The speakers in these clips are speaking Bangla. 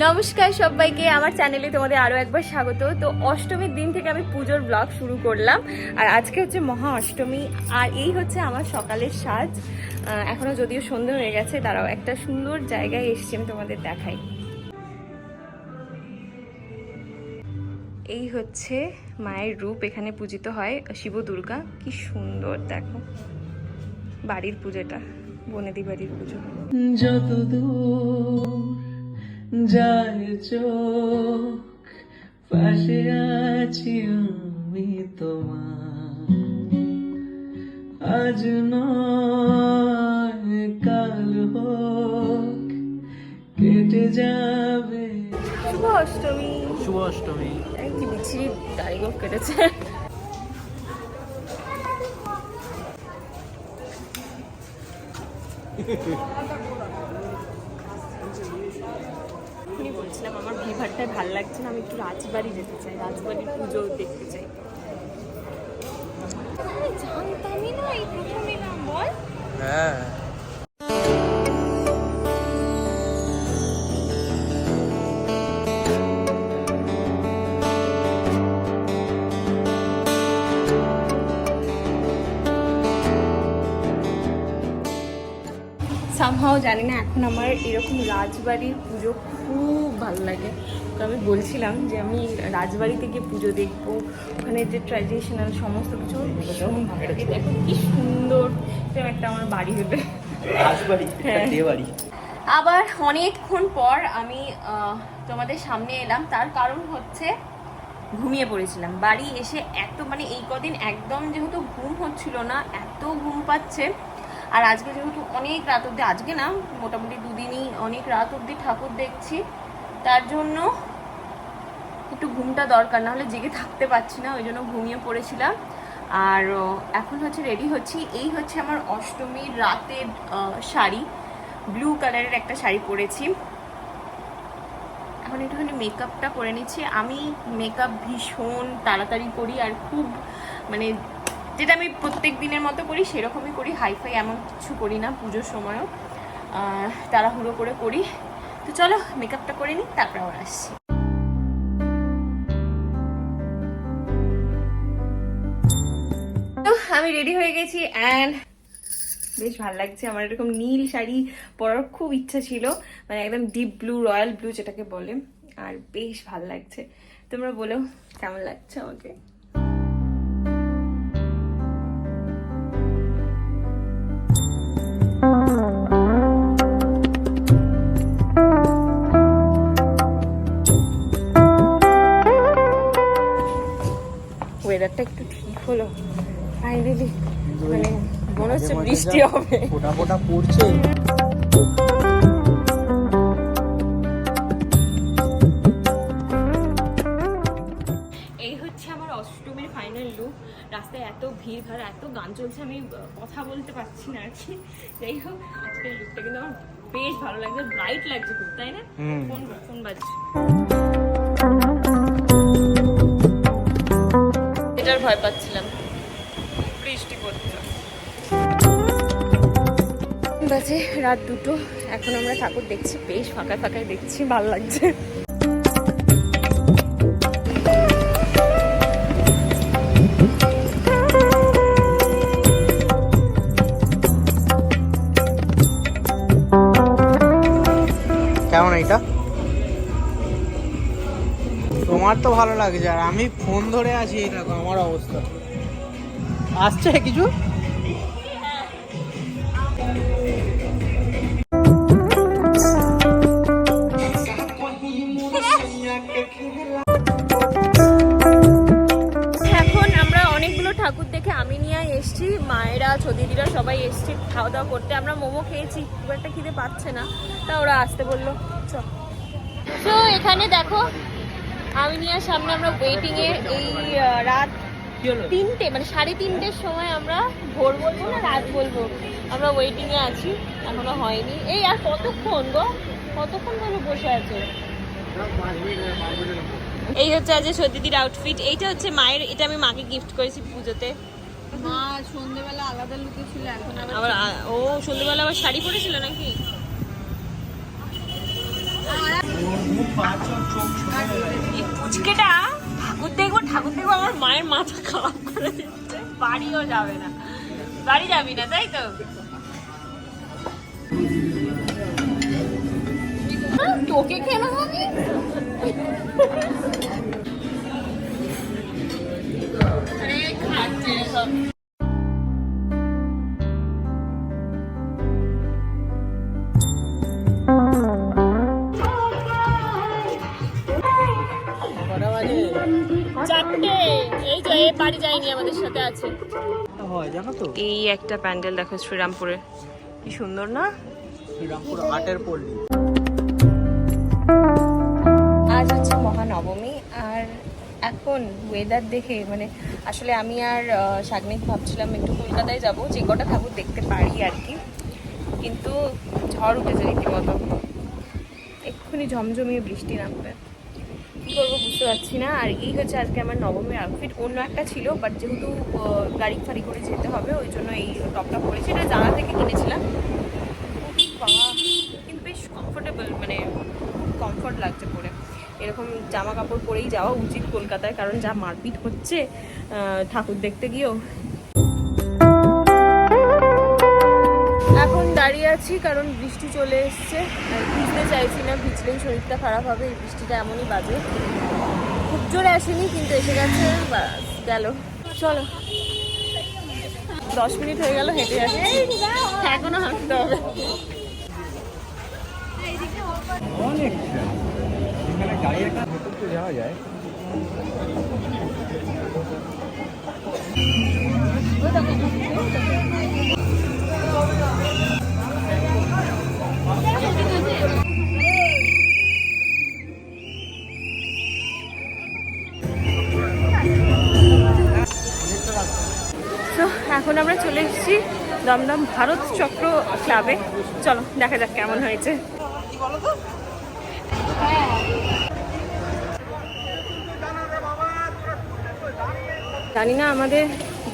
নমস্কার সবাইকে আমার চ্যানেলে তোমাদের আরও একবার স্বাগত। তো অষ্টমীর দিন থেকে আমি পুজোর ব্লগ শুরু করলাম। আর আজকে হচ্ছে মহা অষ্টমী আর এই হচ্ছে আমার সকালের সাজ। আহ, এখনও যদিও সন্ধ্যে হয়ে গেছে দাঁড়াও একটা সুন্দর জায়গায় এসছি আমি তোমাদের দেখাই। এই হচ্ছে মায়ের রূপ এখানে পূজিত হয় শিব দুর্গা। কি সুন্দর দেখো। বাড়ির পুজোটা বনেদি বাড়ির পুজো। যত দূর যায় চোখ পাশে আছি আমি তোমার। আজ নয় কাল হোক কেটে যাবে। শুভ অষ্টমী। শুভ অষ্টমী। কি বিচ্ছিরি দাড়িগুলো কেটেছে। এখনই বলছিলাম আমার ভিড়ভাড়টাই ভালো লাগছে না আমি একটু রাজবাড়ি যেতে চাই রাজবাড়ির পুজো দেখতে চাই। জানতামই না এই প্রথম এলাম বল। হ্যাঁ। সামহাও জানি না এখন আমার এরকম রাজবাড়ির পুজো ভালো লাগে। তো আমি বলছিলাম যে আমি রাজবাড়িতে গিয়ে পুজো দেখব। ওখানে যে ট্র্যাডিশনাল সমস্ত কিছু আমার ভীষণ ভালো লাগে। দেখো কি সুন্দর। একটা আমার বাড়ি হবে। রাজবাড়ি? হ্যাঁ। বাড়ি? আবার অনেকক্ষণ পর আমি তোমাদের সামনে এলাম। তার কারণ হচ্ছে ঘুমিয়ে পড়েছিলাম। বাড়ি এসে এত মানে এই কদিন একদম যেহেতু ঘুম হচ্ছিল না এত ঘুম পাচ্ছে। আর আজকে যেহেতু অনেক রাত অব্দি আজকে না মোটামুটি দুদিনই অনেক রাত অব্দি ঠাকুর দেখছি। তার জন্য একটু ঘুমটা দরকার না হলে জেগে থাকতে পারছি না, ওই জন্য ঘুমিয়ে পড়েছিলাম। আর এখন হচ্ছে রেডি হচ্ছি। এই হচ্ছে আমার অষ্টমীর রাতের শাড়ি। ব্লু কালারের একটা শাড়ি পরেছি। এখন একটুখানি মেকআপটা করে নিচ্ছি। আমি মেকআপ ভীষণ তাড়াতাড়ি করি আর খুব মানে যেটা আমি প্রত্যেক দিনের মতো করি, সেরকমই করি। হাইফাই এমন কিছু করি না পুজোর সময়ও। তাড়াহুড়ো করে করি। তো চলো মেকআপটা করে নিই, তারপর আবার আসছি। তো আমি রেডি হয়ে গেছি অ্যান্ড বেশ ভালো লাগছে। আমার এরকম নীল শাড়ি পরার খুব ইচ্ছা ছিল মানে একদম ডিপ ব্লু রয়্যাল ব্লু যেটাকে বলে, আর বেশ ভালো লাগছে। তোমরা বলো, কেমন লাগছে আমাকে? ওয়েদারটা একটু ঠিক হলো। ফাইনালি মানে মনে হচ্ছে বৃষ্টি হবে। ফোটা ফোটা পড়ছে। এই হচ্ছে আমার অষ্টমীর ফাইনাল লুক রাস্তায় এত ভিড় ভাড় এত গান চলছে আমি কথা বলতে পারছি না আর কি। যাই হোক আজকের লুকটা কিন্তু আমার বেশ ভালো লাগছে ব্রাইট লাগছে খুব তাই না? ফোন ফোন বাজছে? এটার ভয় পাচ্ছিলাম। বৃষ্টি পড়ছে। বাজে রাত দুটো। এখন আমরা ঠাকুর দেখছি বেশ ফাঁকা ফাঁকায় দেখছি ভালো লাগছে। কেমন এটা তোমার তো ভালো লাগছে আর আমি ফোন ধরে আছি এই দেখো আমার অবস্থা। আসছে কিছু? এখন আমরা অনেকগুলো ঠাকুর দেখে আমি নিয়ে এসেছি মায়েরা ছদিদিরা সবাই এসছে খাওয়া দাওয়া করতে। আমরা মোমো খেয়েছি খুব একটা খিদে পাচ্ছে না। তা ওরা আসতে বলল চ তো এখানে দেখো আমি নিয়ে সামনে আমরা ওয়েটিং এ এই রাত তিনটে মানে সাড়ে তিনটের সময় আমরা ভোর বলব না রাত বলব। আমরা ওয়েটিং এ আছি এখনও হয়নি। এই আর কতক্ষণ গো? কতক্ষণ ধরে বসে আছে? এই হচ্ছে আজ সতীদির আউটফিট এইটা হচ্ছে মায়ের এটা আমি মাকে গিফট করেছি পুজোতে। মা সন্ধ্যেবেলা আলাদা লুকে ছিল এখন আবার আবার ও সন্ধ্যেবেলা আবার শাড়ি পরেছিল নাকি? পুচকেটা ঠাকুর দেখব ঠাকুর দেখব, আমার মায়ের মাথা খারাপ করে দিচ্ছে। বাড়িও যাবে না। বাড়ি যাবি না, তাই তো? তোকে কেন আমি চারটে। এই যে বাড়ি যায়নি আমাদের সাথে আছে। হয় জানো তো? এই একটা প্যান্ডেল দেখো শ্রীরামপুরে। কি সুন্দর না? শ্রীরামপুর আটের পল্লী। আজ হচ্ছে মহানবমী আর এখন ওয়েদার দেখে মানে আসলে আমি আর সাগ্নিক ভাবছিলাম একটু কলকাতায় যাব যে কটা ঠাকুর দেখতে পারি আর কি। কিন্তু ঝড় উঠেছে রীতিমতো। এক্ষুনি ঝমঝমিয়ে বৃষ্টি নামবে। কী করব বুঝতে পারছি না। আর এই হচ্ছে আজকে আমার নবমীর আউটফিট অন্য একটা ছিল বাট যেহেতু গাড়ি ফাড়ি করে যেতে হবে, ওই জন্য এই টপটা পরেছি এটা জানা থেকে কিনেছিলাম। কিন্তু বেশ কমফোর্টেবল মানে কমফোর্ট লাগছে পরে। এরকম জামা কাপড় পরেই যাওয়া উচিত কলকাতায়, কারণ যা মারপিট হচ্ছে ঠাকুর দেখতে গিয়েও। দাঁড়িয়ে আছি, কারণ বৃষ্টি চলে এসছে। আর ভিজতে চাইছি না, ভিজলেই শরীরটা খারাপ হবে, এই বৃষ্টিটা এমনই বাজে। খুব জোরে আসেনি, কিন্তু এসে গেছে গেল। চলো। দশ মিনিট হয়ে গেল, হেঁটে যাচ্ছি। এখনও হাঁটতে হবে। যাওয়া যায়। আমরা চলে এসেছি দমদম ভারত চক্র ক্লাবে। চলো দেখা যাক কেমন হয়েছে। জানি না আমাদের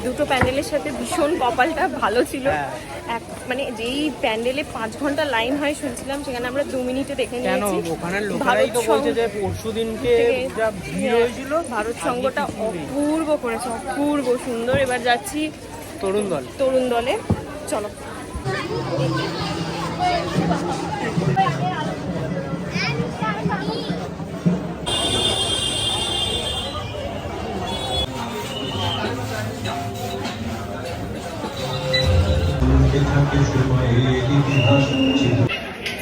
দুটো প্যান্ডেলের সাথে ভীষণ কপালটা ভালো ছিল। হ্যাঁ। এক মানে যেই প্যান্ডেলে পাঁচ ঘণ্টা লাইন হয় শুনছিলাম সেখানে আমরা দু মিনিটে দেখে নিয়েছি। ওখানের লোকেরাই তো ভারত বলছে যে পরশু দিনকে যা ভিড় হ্যাঁ, হয়েছিল ভারত আজকে সংঘটা অপূর্ব করেছে অপূর্ব সুন্দর। এবার যাচ্ছি তরুণ দল। তরুণ দলে চলো।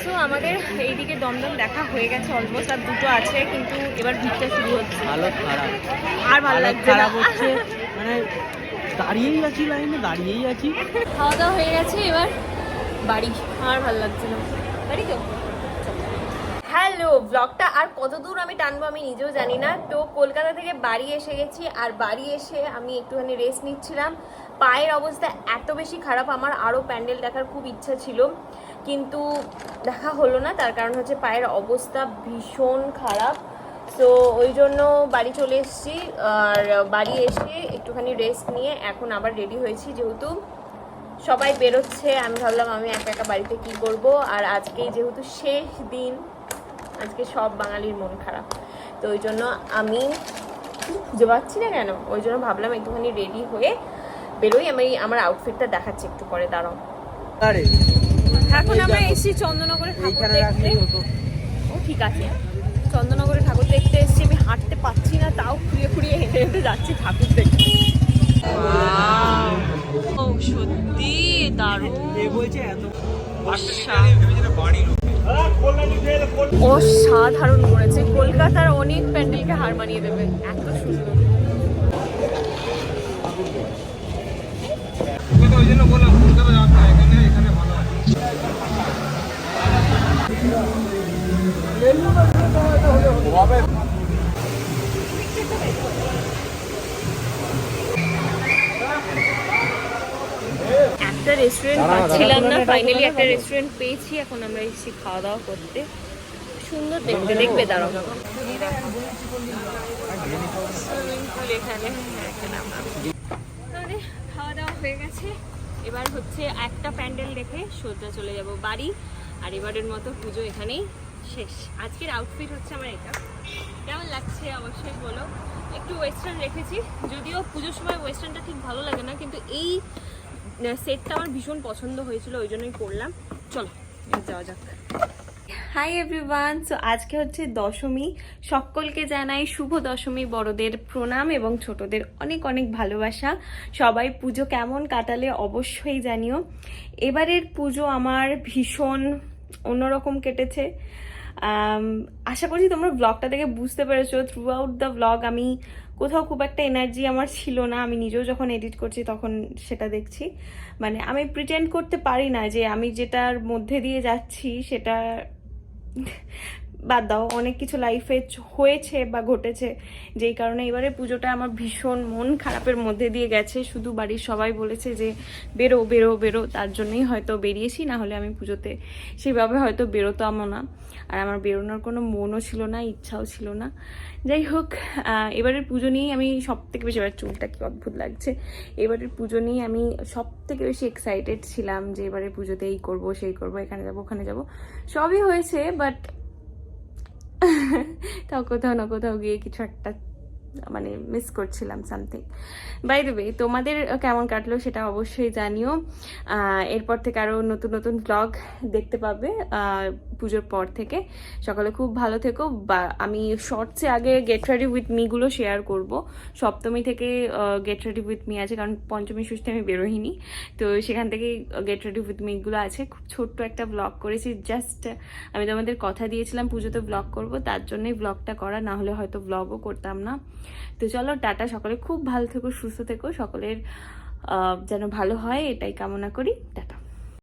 সো আমাদের এইদিকে দমদম দেখা হয়ে গেছে অলমোস্ট আর দুটো আছে কিন্তু এবার ভিড়টা শুরু হচ্ছে। হালত খারাপ। আর ভালো লাগছে খারাপ হচ্ছে। মানে দাঁড়িয়েই আছি লাইনে, দাঁড়িয়েই আছি। খাওয়া দাওয়া হয়ে গেছে, এবার বাড়ি। আর ভালো লাগছে না। বাড়ি তো। হ্যালো ব্লগটা আর কত দূর আমি টানবো আমি নিজেও জানি না। তো কলকাতা থেকে বাড়ি এসে গেছি, আর বাড়ি এসে আমি একটুখানি রেস্ট নিচ্ছিলাম। পায়ের অবস্থা এত বেশি খারাপ, আমার আরও প্যান্ডেল দেখার খুব ইচ্ছা ছিল। কিন্তু দেখা হলো না, তার কারণ হচ্ছে পায়ের অবস্থা ভীষণ খারাপ। তো ওই জন্য বাড়ি চলে এসেছি। আর বাড়ি এসে একটুখানি রেস্ট নিয়ে এখন আবার রেডি হয়েছি যেহেতু সবাই বেরোচ্ছে। আমি ভাবলাম আমি একা একা বাড়িতে কি করব? আর আজকে যেহেতু শেষ দিন আজকে সব বাঙালির মন খারাপ। তো ওই জন্য আমি খুঁজে পাচ্ছি না কেন? ওই জন্য ভাবলাম একটুখানি রেডি হয়ে বেরোই। আমি আমার আউটফিটটা দেখাচ্ছি একটু পরে দাঁড়াও। এখন আমরা চন্দননগরে ঠাকুর দেখতে। ও ঠিক আছে। চন্দননগরে ঠাকুর দেখতে এসেছি আমি হাঁটতে পারছি না তাও খুঁড়িয়ে খুঁড়িয়ে হেঁটে হেঁটে যাচ্ছি ঠাকুর দেখতে। ও সত্যি? দারুণ। অসাধারণ করেছে। কলকাতার অনেক প্যান্ডেলকে হার মানিয়ে দেবে। এত সুন্দর। একটা রেস্টুরেন্ট পাচ্ছিলাম না ফাইনালি একটা রেস্টুরেন্ট পেয়েছি এখন আমরা এসেছি খাওয়া দাওয়া করতে। সুন্দর দেখতে দেখবে দাঁড়াও। সুইমিং পুল এখানে আমাদের খাওয়া দাওয়া হয়ে গেছে। এবার হচ্ছে একটা প্যান্ডেল দেখে সোজা চলে যাব বাড়ি আর এবারের মতো পুজো এখানেই। শেষ। আজকের আউটফিট হচ্ছে আমার এটা। কেমন লাগছে অবশ্যই বলো। একটু ওয়েস্টার্ন রেখেছি। যদিও পুজোর সময় ওয়েস্টার্নটা ঠিক ভালো লাগে না, কিন্তু এই সেটটা আমার ভীষণ পছন্দ হয়েছিল, ওই জন্যই করলাম চলো যাওয়া যাক। হাই এভরিওয়ান সো আজকে হচ্ছে দশমী। সকলকে জানাই শুভ দশমী, বড়দের প্রণাম এবং ছোটদের অনেক অনেক ভালোবাসা। সবাই পুজো কেমন কাটালে অবশ্যই জানিও। এবারের পুজো আমার ভীষণ অন্যরকম কেটেছে। আশা করছি তোমরা ব্লগটা দেখে বুঝতে পেরেছ। থ্রু আউট দ্য ব্লগ আমি কোথাও খুব একটা এনার্জি আমার ছিল না। আমি নিজেও যখন এডিট করছি তখন সেটা দেখছি। মানে আমি প্রিটেন্ড করতে পারি না যে আমি যেটার মধ্যে দিয়ে যাচ্ছি সেটা বাদ দাও, অনেক কিছু লাইফে হয়েছে বা ঘটেছে, যেই কারণে এবারে পুজোটা আমার ভীষণ মন খারাপের মধ্যে দিয়ে গেছে। শুধু বাড়ির সবাই বলেছে যে, বেরো বেরো বেরো। তার জন্যই হয়তো বেরিয়েছি, না হলে আমি পুজোতে সেভাবে হয়তো বেরোতামও না। আর আমার বেরোনোর কোনো মনও ছিল না, ইচ্ছাও ছিল না। যাই হোক এবারের পুজো নিয়েই আমি সব থেকে বেশি, এবার চুলটা কি অদ্ভুত লাগছে। এবারের পুজো নিয়ে আমি সব থেকে বেশি এক্সাইটেড ছিলাম যে, এবারে পুজোতে এই করব, সেই করব, এখানে যাব, ওখানে যাব। সবই হয়েছে বাট তাও কোথাও না কোথাও গিয়ে কিছু একটা মানে মিস করছিলাম সামথিং বাই দ্য ওয়ে তোমাদের কেমন কাটলো সেটা অবশ্যই জানিও। এরপর থেকে আরও নতুন নতুন ব্লগ দেখতে পাবে। পুজোর পর থেকে। সকালে খুব ভালো থেকো। বা আমি শর্টসে আগে গেট রেডি উইথ মিগুলো শেয়ার করব। সপ্তমী থেকে গেট রেডি উইথ মি আছে, কারণ পঞ্চমী, ষষ্ঠী আমি বেরোইনি। তো সেখান থেকে গেট রেডি উইথ মিগুলো আছে। খুব ছোট্ট একটা ব্লগ করেছি। জাস্ট আমি তোমাদের কথা দিয়েছিলাম, পুজোতে ব্লগ করব। তার জন্যই ব্লগটা করা, না হলে হয়তো ব্লগও করতাম না। তো চলো, টাটা সকলে। খুব ভালো থেকো, সুস্থ থেকো। সকলের যেন ভালো হয়, এটাই কামনা করি। টাটা।